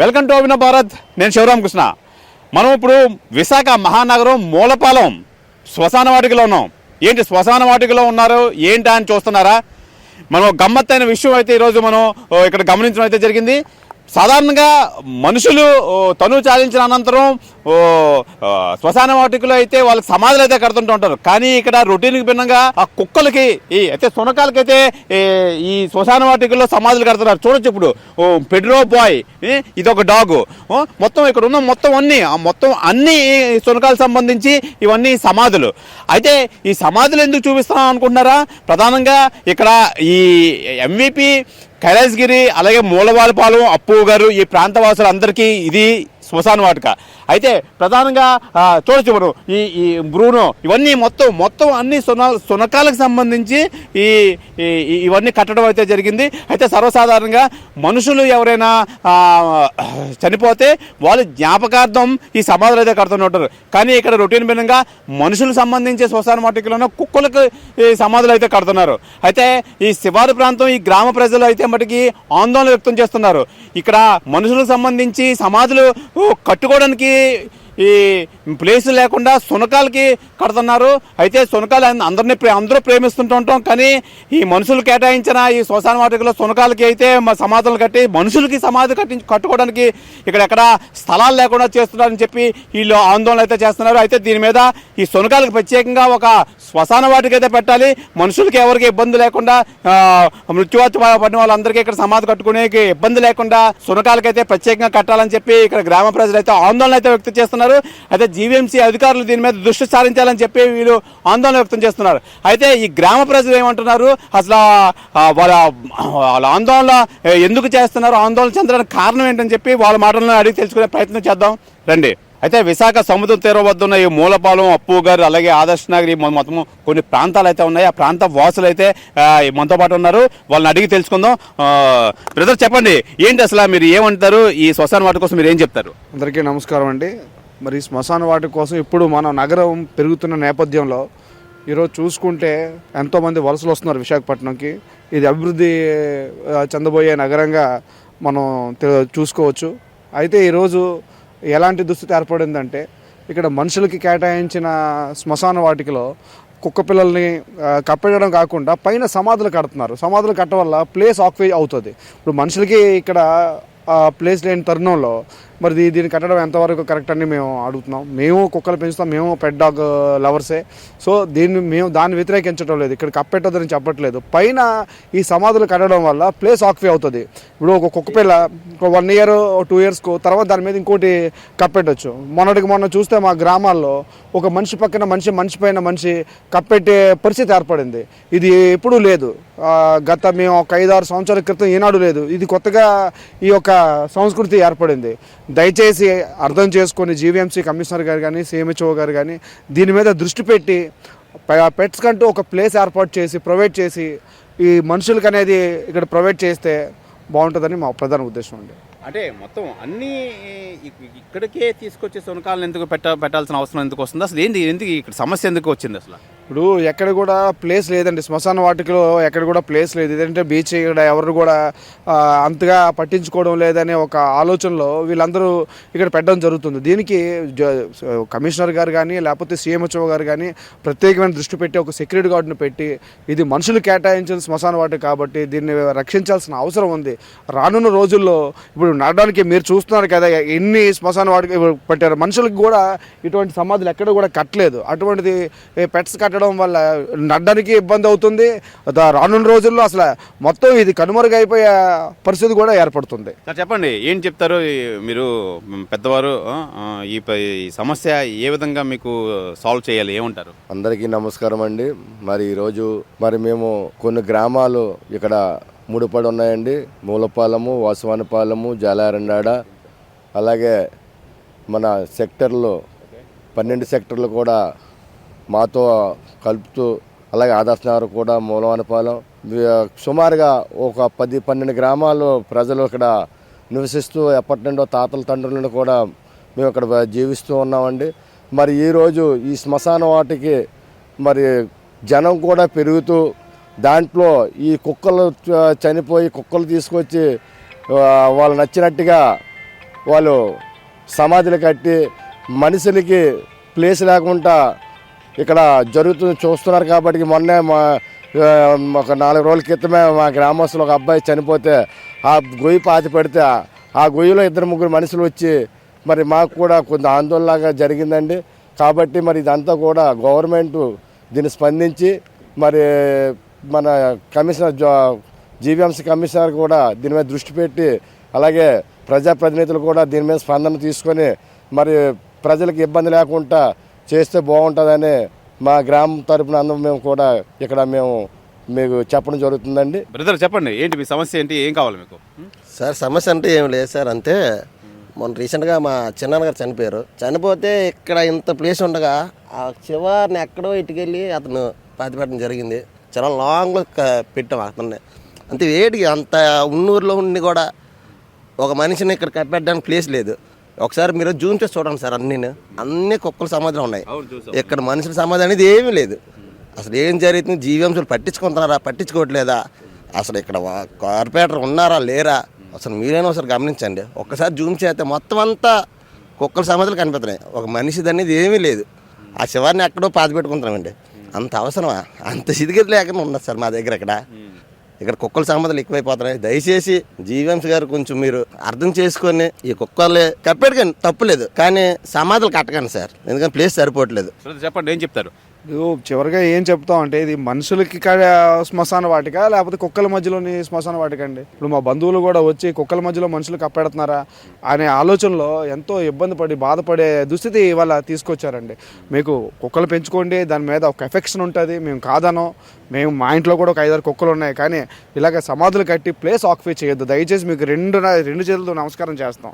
Welcome to అవిన Bharat. నేను శివరామ్ కృష్ణ. మనం ఇప్పుడు విశాఖ మహానగరం మూలపాలెం శ్మశాన వాటికలో ఉన్నాం. ఏంటి శ్మశాన వాటికలో ఉన్నారు? ఏంటి అని చూస్తున్నారా? మనం గమ్మత్తైన విషయం అయితే ఈరోజు మనం ఇక్కడ గమనించడం అయితే జరిగింది. సాధారణంగా మనుషులు తను తనువు చాలించిన అనంతరం ఓ శ్మశాన వాటికలో అయితే వాళ్ళకి సమాధులు అయితే కడుతుంటూ ఉంటారు. కానీ ఇక్కడ రొటీన్కి భిన్నంగా ఆ కుక్కలకి ఈ అయితే సునకాలకి అయితే ఈ శ్మశాన వాటికల్లో సమాధులు కడుతున్నారు. చూడొచ్చు ఇప్పుడు. ఓ పెడ్రో బాయ్ ఇది ఒక డాగ్. మొత్తం ఇక్కడ ఉన్న మొత్తం అన్ని ఆ మొత్తం అన్ని సునకాలకు సంబంధించి ఇవన్నీ సమాధులు. అయితే ఈ సమాధులు ఎందుకు చూపిస్తున్నాం అనుకుంటున్నారా? ప్రధానంగా ఇక్కడ ఈ ఎంవిపి కైలాసగిరి అలాగే మూలవాలపాలెం అప్పు గారు ఈ ప్రాంతవాసులు అందరికీ ఇది శ్మశాన వాటిక. అయితే ప్రధానంగా చూడొచ్చు మనం ఈ ఈ బ్రూనో ఇవన్నీ మొత్తం మొత్తం అన్ని సున సునకాలకు సంబంధించి ఈ ఇవన్నీ కట్టడం అయితే జరిగింది. అయితే సర్వసాధారణంగా మనుషులు ఎవరైనా చనిపోతే వాళ్ళు జ్ఞాపకార్థం ఈ సమాధులు అయితే కడుతుంటారు కానీ ఇక్కడ రొటీన్ భిన్నంగా మనుషులకు సంబంధించి శ్మశాన వాటికలోనే కుక్కలకు ఈ సమాధులు అయితే కడుతున్నారు. అయితే ఈ శివారు ప్రాంతం ఈ గ్రామ ప్రజలు అయితే మటుకి ఆందోళన వ్యక్తం చేస్తున్నారు. ఇక్కడ మనుషులకు సంబంధించి సమాధులు కట్టుకోవడానికి ఈ ప్లేస్ లేకుండా సునకాలకి కడుతున్నారు. అయితే సునకాలు అందరినీ అందరూ ప్రేమిస్తుంటుంటాం కానీ ఈ మనుషులు కేటాయించిన ఈ శ్మశాన వాటికలో సునకాలకి అయితే సమాధులు కట్టి మనుషులకి సమాధి కట్టి కట్టుకోవడానికి ఇక్కడ ఎక్కడ స్థలాలు లేకుండా చేస్తున్నారని చెప్పి వీళ్ళు ఆందోళన అయితే చేస్తున్నారు. అయితే దీని మీద ఈ సునకాలకు ప్రత్యేకంగా ఒక శ్మశాన వాటికైతే పెట్టాలి. మనుషులకి ఎవరికి ఇబ్బంది లేకుండా ఆ, మృత్యువాత పడిన వాళ్ళందరికీ ఇక్కడ సమాధి కట్టుకునేకి ఇబ్బంది లేకుండా సునకాలకైతే ప్రత్యేకంగా కట్టాలని చెప్పి ఇక్కడ గ్రామ ప్రజలు అయితే ఆందోళన అయితే వ్యక్తం చేస్తున్నారు. అయితే జీవీఎంసీ అధికారులు దీని మీద దృష్టి సారించాలని చెప్పి వీళ్ళు ఆందోళన వ్యక్తం చేస్తున్నారు. అయితే ఈ గ్రామ ప్రజలు ఏమంటున్నారు? అసలు వాళ్ళ వాళ్ళ ఆందోళన ఎందుకు చేస్తున్నారు? ఆందోళన చెందడానికి కారణం ఏంటని చెప్పి వాళ్ళ మాటలను అడిగి తెలుసుకునే ప్రయత్నం చేద్దాం. రండి. అయితే విశాఖ సముద్ర తీరం వద్ద ఉన్న ఈ మూలపాలెం అప్పు గారు అలాగే ఆదర్శ నగర్ మొత్తం కొన్ని ప్రాంతాలు అయితే ఉన్నాయి. ఆ ప్రాంత వాసులు అయితే మనతో పాటు ఉన్నారు. వాళ్ళని అడిగి తెలుసుకుందాం. బ్రదర్ చెప్పండి ఏంటి అసలు మీరు ఏమంటారు? ఈ శ్మశాన వాటి కోసం మీరు ఏం చెప్తారు? అందరికీ నమస్కారం అండి. మరి శ్మశాన వాటి కోసం ఇప్పుడు మన నగరం పెరుగుతున్న నేపథ్యంలో ఈరోజు చూసుకుంటే ఎంతోమంది వలసలు వస్తున్నారు విశాఖపట్నంకి. ఇది అభివృద్ధి చెందబోయే నగరంగా మనం చూసుకోవచ్చు. అయితే ఈరోజు ఎలాంటి దుస్థితి ఏర్పడిందంటే ఇక్కడ మనుషులకి కేటాయించిన శ్మశాన వాటికలో కుక్క పిల్లల్ని కప్పెట్టడం కాకుండా పైన సమాధులు కడుతున్నారు. సమాధులు కట్టడం వల్ల ప్లేస్ ఆక్యుపై అవుతుంది. ఇప్పుడు మనుషులకి ఇక్కడ ప్లేస్ లేని తరుణంలో మరి దీన్ని కట్టడం ఎంతవరకు కరెక్ట్ అని మేము అడుగుతున్నాం. మేము కుక్కలు పెంచుతాం మేము పెట్ డాగ్ లవర్సే. సో దీన్ని మేము దాన్ని వ్యతిరేకించడం లేదు. ఇక్కడ కప్పెట్టదని చెప్పట్లేదు. పైన ఈ సమాధులు కట్టడం వల్ల ప్లేస్ ఆక్యుపై అవుతుంది. ఇప్పుడు ఒక కుక్క పిల్ల ఒక వన్ ఇయర్ టూ ఇయర్స్కు తర్వాత దాని మీద ఇంకోటి కప్పెట్టచ్చు మొన్నటికి మొన్న చూస్తే మా గ్రామాల్లో ఒక మనిషి పక్కన మనిషి మనిషి పైన మనిషి కప్పెట్టే పరిస్థితి ఏర్పడింది. ఇది ఎప్పుడూ లేదు. గత మేము ఒక ఐదారు సంవత్సరాల క్రితం ఈనాడు లేదు. ఇది కొత్తగా ఈ యొక్క సంస్కృతి ఏర్పడింది. దయచేసి అర్థం చేసుకొని జీవీఎంసీ కమిషనర్ గారు కానీ సిఎంహెచ్ఓ గారు కానీ దీని మీద దృష్టి పెట్టి పెట్స్ కంటూ ఒక ప్లేస్ ఏర్పాటు చేసి ప్రొవైడ్ చేసి ఈ మనుషులకు అనేది ఇక్కడ ప్రొవైడ్ చేస్తే బాగుంటుందని మా ప్రధాన ఉద్దేశం అండి. అంటే మొత్తం అన్ని ఇక్కడికే తీసుకొచ్చే సునకాలను ఎందుకు పెట్ట పెట్టాల్సిన అవసరం ఎందుకు వస్తుంది? అసలు ఏంటి ఎందుకు ఇక్కడ సమస్య ఎందుకు వచ్చింది అసలు? ఇప్పుడు ఎక్కడ కూడా ప్లేస్ లేదండి. శ్మశాన వాటికలో ఎక్కడ కూడా ప్లేస్ లేదు. ఏదంటే బీచ్ ఇక్కడ ఎవరు కూడా అంతగా పట్టించుకోవడం లేదనే ఒక ఆలోచనలో వీళ్ళందరూ ఇక్కడ పెట్టడం జరుగుతుంది. దీనికి జ- కమిషనర్ గారు కానీ లేకపోతే సీఎంహెచ్ఓ గారు కానీ ప్రత్యేకమైన దృష్టి పెట్టి ఒక సెక్యూరిటీ గార్డును పెట్టి ఇది మనుషులు కేటాయించిన శ్మశాన వాటిక కాబట్టి దీన్ని రక్షించాల్సిన అవసరం ఉంది. రానున్న రోజుల్లో ఇప్పుడు నడడానికి మీరు చూస్తున్నారు కదా ఎన్ని శ్మశాన వాటికి పెట్టారు. మనుషులకు కూడా ఇటువంటి సమాధులు ఎక్కడ కూడా కట్టలేదు. అటువంటిది పెట్స్ కట్టడం వల్ల నడడానికి ఇబ్బంది అవుతుంది. దా- రానున్న రోజుల్లో అసలు మొత్తం ఇది కనుమరుగైపోయే పరిస్థితి కూడా ఏర్పడుతుంది. సార్ చెప్పండి ఏం చెప్తారు? మీరు పెద్దవారు ఈ సమస్య ఏ విధంగా మీకు సాల్వ్ చేయాలి? ఏమంటారు? అందరికీ నమస్కారం అండి. మరి ఈరోజు మరి మేము కొన్ని గ్రామాలు ఇక్కడ ముడిపడి ఉన్నాయండి. మూలపాలెము వాసవానిపాలెము జాలారండాడ. అలాగే మన సెక్టర్లో పన్నెండు సెక్టర్లు కూడా మాతో కలుపుతూ అలాగే ఆదర్శనగర్ కూడా మూలవనపాలెం. సుమారుగా ఒక పది పన్నెండు గ్రామాలు ప్రజలు ఇక్కడ నివసిస్తూ ఎప్పటి నుండో తాతల తండ్రులను కూడా మేము ఇక్కడ జీవిస్తూ ఉన్నామండి. మరి ఈరోజు ఈ శ్మశాన వాటికి మరి జనం కూడా పెరుగుతూ దాంట్లో ఈ కుక్కలు చనిపోయి కుక్కలు తీసుకొచ్చి వాళ్ళు నచ్చినట్టుగా వాళ్ళు సమాధులు కట్టి మనుషులకి ప్లేస్ లేకుండా ఇక్కడ జరుగుతుంది చూస్తున్నారు కాబట్టి మొన్నే మా ఒక నాలుగు రోజుల క్రితమే మా గ్రామస్తులు ఒక అబ్బాయి చనిపోతే ఆ గొయ్యి పాతి పెడితే ఆ గొయ్యిలో ఇద్దరు ముగ్గురు మనుషులు వచ్చి మరి మాకు కూడా కొంత ఆందోళనగా జరిగిందండి. కాబట్టి మరి ఇదంతా కూడా గవర్నమెంట్ దీన్ని స్పందించి మరి మన కమిషనర్ జా- జీవీఎంసీ కమిషనర్ కూడా దీని మీద దృష్టి పెట్టి అలాగే ప్రజాప్రతినిధులు కూడా దీని మీద స్పందన తీసుకొని మరి ప్రజలకు ఇబ్బంది లేకుండా చేస్తే బాగుంటుందని మా గ్రామం తరపున అందరం మేము కూడా ఇక్కడ మేము మీకు చెప్పడం జరుగుతుందండి. బ్రదర్ చెప్పండి ఏంటి మీ సమస్య ఏంటి ఏం కావాలి మీకు? సార్ సమస్య అంటే ఏం లేదు సార్ అంతే. మొన్న రీసెంట్గా మా చిన్నాన్న గారు చనిపోయారు. చనిపోతే ఇక్కడ ఇంత ప్లేస్ ఉండగా ఆ చివరిని ఎక్కడో ఇటుకెళ్ళి అతను పాతిపెట్టడం జరిగింది. చాలా లాంగ్లో క- పెట్టాం అతన్ని. అంతే వేడికి అంత ఉన్నూరులో ఉండి కూడా ఒక మనిషిని ఇక్కడ కప్పెట్టడానికి ప్లేస్ లేదు. ఒకసారి మీరు జూమ్ చేసి చూడండి సార్ అన్నీ. అన్ని కుక్కల సమాధులు ఉన్నాయి. ఇక్కడ మనుషుల సమాధి అనేది ఏమీ లేదు. అసలు ఏం జరుగుతుంది? జీవీఎంసీలు పట్టించుకుంటున్నారా? పట్టించుకోవట్లేదా? అసలు ఇక్కడ కార్పొరేటర్ ఉన్నారా? లేరా? అసలు మీరైనా ఒకసారి గమనించండి. ఒక్కసారి జూమ్ చేస్తే మొత్తం అంతా కుక్కల సమాధులు కనిపిస్తున్నాయి. ఒక మనిషిది అనేది ఏమీ లేదు. ఆ శివాన్ని ఎక్కడో పాతి పెట్టుకుంటున్నామండి అంత అవసరమా? అంత సిదిగతి లేకుండా ఉన్నది సార్ మా దగ్గర ఇక్కడ. ఇక్కడ కుక్కల సమాధులు ఎక్కువైపోతున్నాయి. దయచేసి జీవీఎంసీ గారు కొంచెం మీరు అర్థం చేసుకొని ఈ కుక్కలు కానీ తప్పులేదు. కానీ సమాధులు కట్టకండి సార్. ఎందుకంటే ప్లేస్ సరిపోవట్లేదు. చెప్పండి ఏం చెప్తారు? ఇప్పుడు చివరిగా ఏం చెప్తాం అంటే ఇది మనుషులకి కా- శ్మశాన వాటిక? లేకపోతే కుక్కల మధ్యలోని శ్మశాన వాటిక అండి ఇప్పుడు మా బంధువులు కూడా వచ్చి కుక్కల మధ్యలో మనుషులు కప్పెడుతున్నారా అనే ఆలోచనలో ఎంతో ఇబ్బంది పడి బాధపడే దుస్థితి ఇవాళ తీసుకొచ్చారండి. మీకు కుక్కలు పెంచుకోండి దాని మీద ఒక ఎఫెక్షన్ ఉంటుంది మేము కాదనో మేము మా ఇంట్లో కూడా ఒక ఐదారు కుక్కలు ఉన్నాయి కానీ ఇలాగ సమాధులు కట్టి ప్లేస్ ఆక్యుపై చేయొద్దు. దయచేసి మీకు రెండు రెండు చేతులతో నమస్కారం చేస్తాం.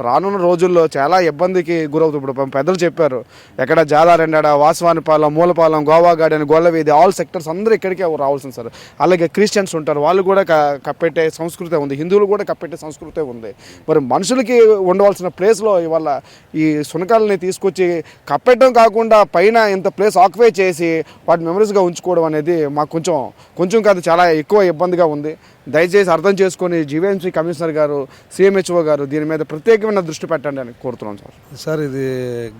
రానున్న రోజుల్లో చాలా ఇబ్బందికి గురవుతుంది ఇప్పుడు పెద్దలు చెప్పారు. ఎక్కడ Jalarendada Vasavanipalem Moolapalem Goa garden Gollaveedhi all sectors అందరూ ఇక్కడికే రావాల్సింది సార్. అలాగే క్రిస్టియన్స్ ఉంటారు. వాళ్ళు కూడా క- కప్పెట్టే సంస్కృతి ఉంది. హిందువులు కూడా కప్పెట్టే సంస్కృతి ఉంది. మరి మనుషులకి ఉండవలసిన ప్లేస్లో ఇవాళ ఈ సునకాలని తీసుకొచ్చి కప్పెట్టడం కాకుండా పైన ఇంత ప్లేస్ ఆక్యుపై చేసి వాటి మెమరీస్గా ఉంచుకోవడం అనేది మాకు కొంచెం కొంచెం కాదు చాలా ఎక్కువ ఇబ్బందిగా ఉంది. దయచేసి అర్థం చేసుకొని జీవీఎంసీ కమిషనర్ గారు సిఎంహెచ్ఓ గారు దీని మీద ప్రత్యేకమైన దృష్టి పెట్టండి అని కోరుతున్నాం సార్. సార్ ఇది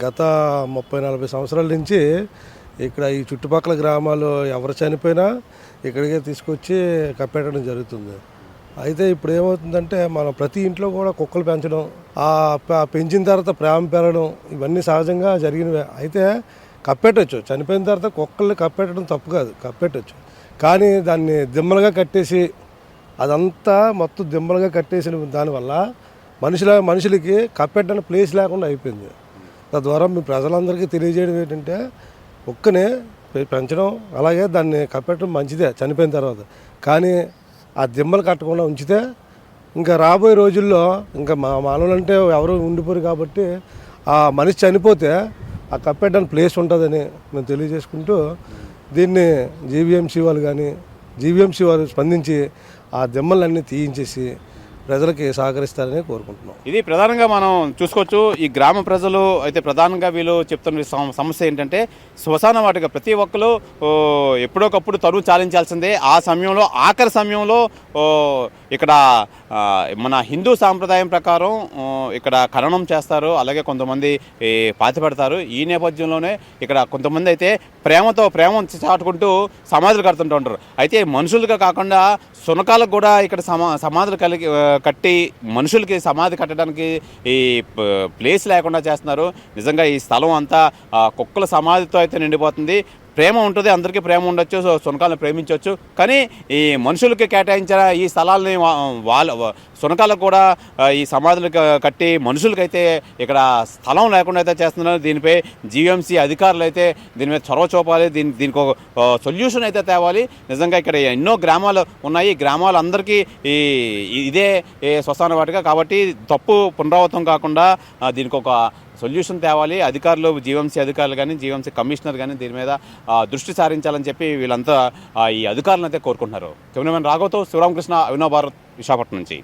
గత ముప్పై నలభై సంవత్సరాల నుంచి ఇక్కడ ఈ చుట్టుపక్కల గ్రామాలు ఎవరు చనిపోయినా ఇక్కడికే తీసుకొచ్చి కప్పెట్టడం జరుగుతుంది. అయితే ఇప్పుడు ఏమవుతుందంటే మనం ప్రతి ఇంట్లో కూడా కుక్కలు పెంచడం ఆ పెంచిన తర్వాత ప్రేమ పెరగడం ఇవన్నీ సహజంగా జరిగినవే. అయితే కప్పెట్టచ్చు. చనిపోయిన తర్వాత కుక్కల్ని కప్పెట్టడం తప్పు కాదు. కప్పెట్టచ్చు. కానీ దాన్ని దిమ్మలుగా కట్టేసి అదంతా మొత్తం దిమ్మలుగా కట్టేసిన దానివల్ల మనుషుల మనుషులకి కప్పెట్టని ప్లేస్ లేకుండా అయిపోయింది. తద్వారా మీ ప్రజలందరికీ తెలియజేయడం ఏంటంటే ఒక్కనే పెంచడం అలాగే దాన్ని కప్పెట్టడం మంచిదే చనిపోయిన తర్వాత. కానీ ఆ దిమ్మలు కట్టకుండా ఉంచితే ఇంకా రాబోయే రోజుల్లో ఇంకా మా మానవులు అంటే ఎవరు ఉండిపోరు కాబట్టి ఆ మనిషి చనిపోతే ఆ కప్పెట్టడానికి ప్లేస్ ఉంటుందని మేము తెలియజేసుకుంటూ దీన్ని జీవీఎంసీ వాళ్ళు కానీ జీవీఎంసీ వారు స్పందించి ఆ ఆ దెమ్మలన్నీ తీయించేసి ప్రజలకి సహకరిస్తారని కోరుకుంటున్నాం. ఇది ప్రధానంగా మనం చూసుకోవచ్చు. ఈ గ్రామ ప్రజలు అయితే ప్రధానంగా వీళ్ళు చెప్తున్న సమస్య ఏంటంటే శ్మశాన వాటిక. ప్రతి ఒక్కరు ఓ, ఎప్పుడోకప్పుడు తరువు చాలించాల్సిందే. ఆ సమయంలో ఆఖరి సమయంలో ఇక్కడ మన హిందూ సాంప్రదాయం ప్రకారం ఇక్కడ ఖననం చేస్తారు అలాగే కొంతమంది పాతి పాతిపెడతారు ఈ నేపథ్యంలోనే ఇక్కడ కొంతమంది అయితే ప్రేమతో ప్రేమ చాటుకుంటూ సమాధులు కడుతుంటూ ఉంటారు. అయితే మనుషులుగా కాకుండా సునకాలకు కూడా ఇక్కడ సమా సమాధులు కలిగి కట్టి మనుషులకి సమాధి కట్టడానికి ఈ ప్లేస్ లేకుండా చేస్తున్నారు. నిజంగా ఈ స్థలం అంతా కుక్కల సమాధితో అయితే నిండిపోతుంది. ప్రేమ ఉంటుంది అందరికీ ప్రేమ ఉండొచ్చు సో సునకాలను ప్రేమించవచ్చు కానీ ఈ మనుషులకి కేటాయించిన ఈ స్థలాలని వా- వాళ్ళ సునకాలకు కూడా ఈ సమాధులు కట్టి మనుషులకైతే ఇక్కడ స్థలం లేకుండా అయితే చేస్తున్నారు. దీనిపై జీఎంసీ అధికారులు అయితే దీని మీద చొరవ చూపాలి. దీని దీనికి ఒక సొల్యూషన్ అయితే తేవాలి. నిజంగా ఇక్కడ ఎన్నో గ్రామాలు ఉన్నాయి. ఈ గ్రామాలందరికీ ఈ ఈ- ఇదే స్వస్థాన శ్మశాన కాబట్టి తప్పు పునరావృతం కాకుండా దీనికి ఒక సొల్యూషన్ తేవాలి అధికారులు జీవంసీ అధికారులు కానీ జీవంసీ కమిషనర్ కానీ దీని మీద దృష్టి సారించాలని చెప్పి వీళ్ళంతా ఈ అధికారులను అయితే కోరుకుంటున్నారు. కెమెరామెన్ రాఘవతో శివరామకృష్ణ అవినవ్ భారత్ విశాఖపట్నం నుంచి.